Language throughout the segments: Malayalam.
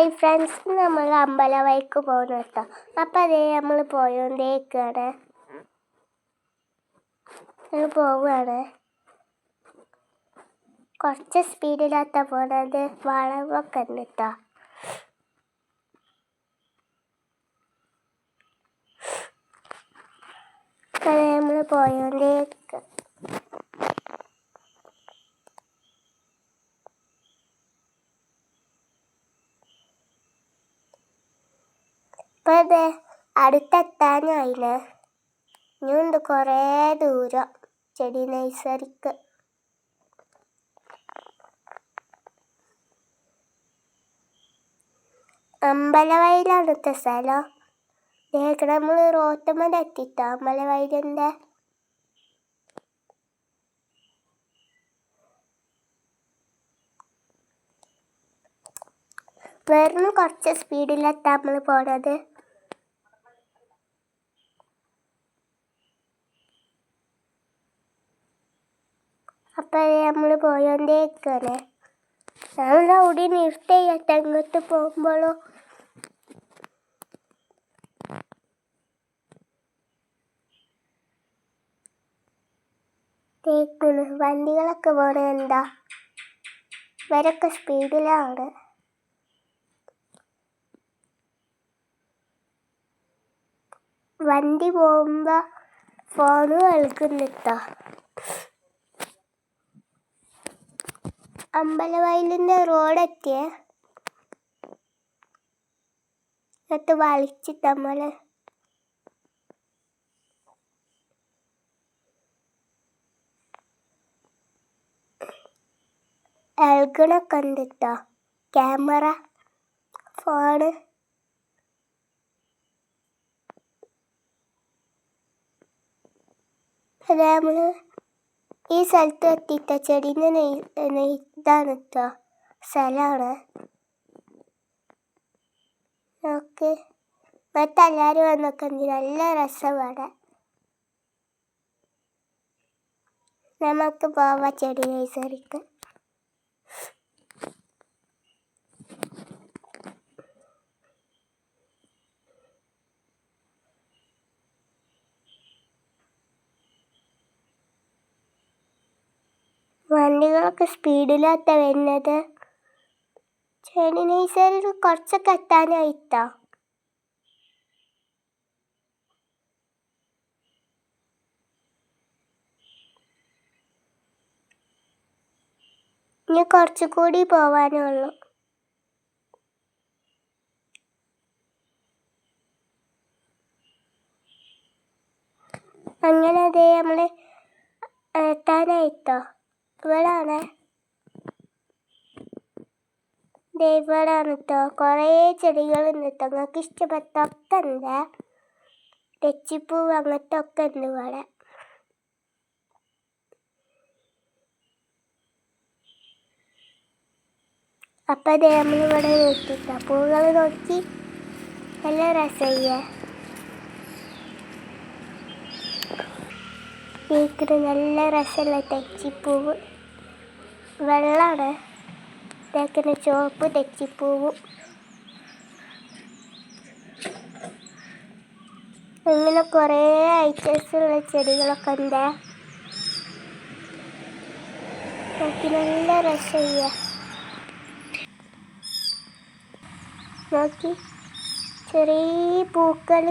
ഹായ് ഫ്രണ്ട്സ് നമ്മൾ അമ്പലവൈക്ക് പോകുന്നു കേട്ടോ. അപ്പം അതേ നമ്മൾ പോയോണ്ടേക്കാണ്. നമ്മൾ പോവുകയാണ്. കുറച്ച് സ്പീഡിലാത്ത പോണത്. വളവൊക്കെ ഉണ്ട് കേട്ടോ. നമ്മൾ പോയോണ്ടേക്ക് ഇപ്പം അതെ അടുത്തെത്താനായില്ലേ ഇനിയുണ്ട് കുറേ ദൂരം. ചെടി നഴ്സറിക്ക്. അമ്പലവയലാണ് ഇത്തെ സ്ഥലം. ദേഹം നമ്മൾ റോട്ടുമ്മൽ എത്തിട്ടോ? അമ്പലവയലിന്റെ വെറും കുറച്ച് സ്പീഡിലെത്താം നമ്മൾ പോണത്. അപ്പം നമ്മൾ പോയോണ്ടേക്കാണ് നമ്മൾ അവിടെ നിർത്തിയട്ടെ അങ്ങോട്ട് പോകുമ്പോഴോ? തേക്കുന്നു വണ്ടികളൊക്കെ പോണേ എന്താ? ഇവരൊക്കെ സ്പീഡിലാണ്. വണ്ടി പോകുമ്പോൾ ഫോണ് കളിക്കുന്നിട്ടോ അമ്പലവയലിന്റെ റോഡെത്തിയേ. എന്നിട്ട് വലിച്ചിട്ട് നമ്മൾ എൽഗണൊക്കെ ഉണ്ട് കേട്ടോ ക്യാമറ ഫോണ്. അത് നമ്മൾ ഈ സ്ഥലത്ത് എത്തിയിട്ട. ചെടീന്റെ നെയ് നെയ്താണ് കേട്ടോ സ്ഥലമാണ്. നോക്ക്. മറ്റേ എല്ലാവരും വന്നൊക്കെ നല്ല രസമാണ്. നമുക്ക് പോവാം ചെടി നഴ്സറിക്ക് വണ്ടികളൊക്കെ സ്പീഡിലാത്ത വരുന്നത്. ചെടി നഴ്സറിയിൽ കുറച്ചൊക്കെ എത്താനായിട്ടോ? ഇനി കുറച്ചുകൂടി പോവാനേ ഉള്ളൂ അങ്ങനെ അതേ നമ്മൾ എത്താനായിട്ടോ? ഇവിടാണ്. ഇവിടാണ് കുറേ ചെടികളുണ്ട് കേട്ടോ നിങ്ങൾക്ക് ഇഷ്ടപ്പെട്ടൊക്കെ ഉണ്ട്. തെച്ചിപ്പൂവ് അങ്ങനത്തെ ഒക്കെ ഉണ്ട് ഇവിടെ. അപ്പം അതേ നമ്മളിവിടെ നോക്കിട്ടോ. പൂവുകൾ നോക്കി. നല്ല രസമില്ലേ? കേക്കിന് നല്ല രസമുള്ള തെച്ചിപ്പൂവ്. വെള്ളമാണ് ഇതാക്കുന്ന ചുവപ്പ് തെച്ചിപ്പൂവും. ഇങ്ങനെ കുറേ ഐറ്റംസ് ഉള്ള ചെടികളൊക്കെ ഉണ്ട്. നോക്കി നല്ല രസമില്ല? നോക്കി ചെറിയ പൂക്കൾ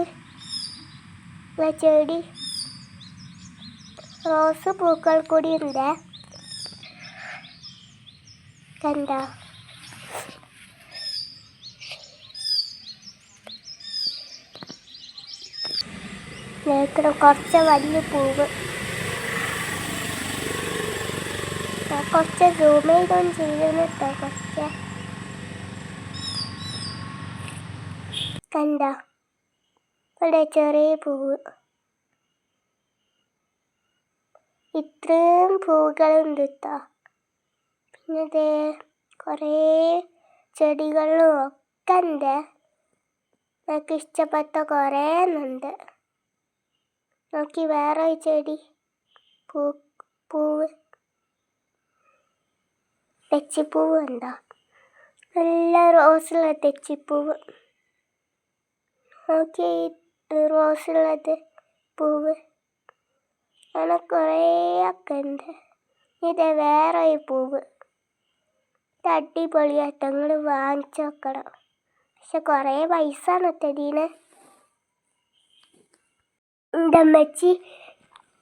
ചെടി. റോസ് പൂക്കൾ കൂടി ഉണ്ട് കണ്ട? കുറച്ച് വലിയ പൂവ്. കുറച്ച് സൂം ചെയ്തൊന്നും കേട്ടോ കുറച്ച്. കണ്ട? ഇവിടെ ചെറിയ പൂവ്. ഇത്രയും പൂക്കളുണ്ട് പിന്നെ ദേ കുറേ ചെടികളും ഒക്കെ ഉണ്ട്. എനിക്ക് ഇഷ്ടപ്പെട്ട കുറേ ഉണ്ട്. നോക്കി വേറെ ഒരു ചെടി. പൂ പൂവ്. തെച്ചിപ്പൂവ് ഉണ്ടോ? നല്ല റോസുള്ള തെച്ചിപ്പൂവ്. നോക്കി റോസുള്ളത് പൂവ്. അങ്ങനെ കുറേ ഒക്കെ ഉണ്ട്. ഇത് വേറെ ഒരു പൂവ്. ഇത് അടിപൊളിയായിട്ട് നിങ്ങൾ വാങ്ങിച്ചു വെക്കണം. പക്ഷെ കുറേ പൈസ നിർത്തതിന് ഇതമ്മച്ചി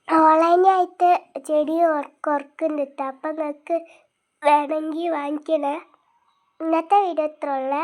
ഓൺലൈനായിട്ട് ചെടി കുറക്കുന്നുണ്ട് അപ്പം നിങ്ങൾക്ക് വേണമെങ്കിൽ വാങ്ങിക്കണേ. ഇന്നത്തെ വീഡിയോ ഇത്ര ഉള്ളേ.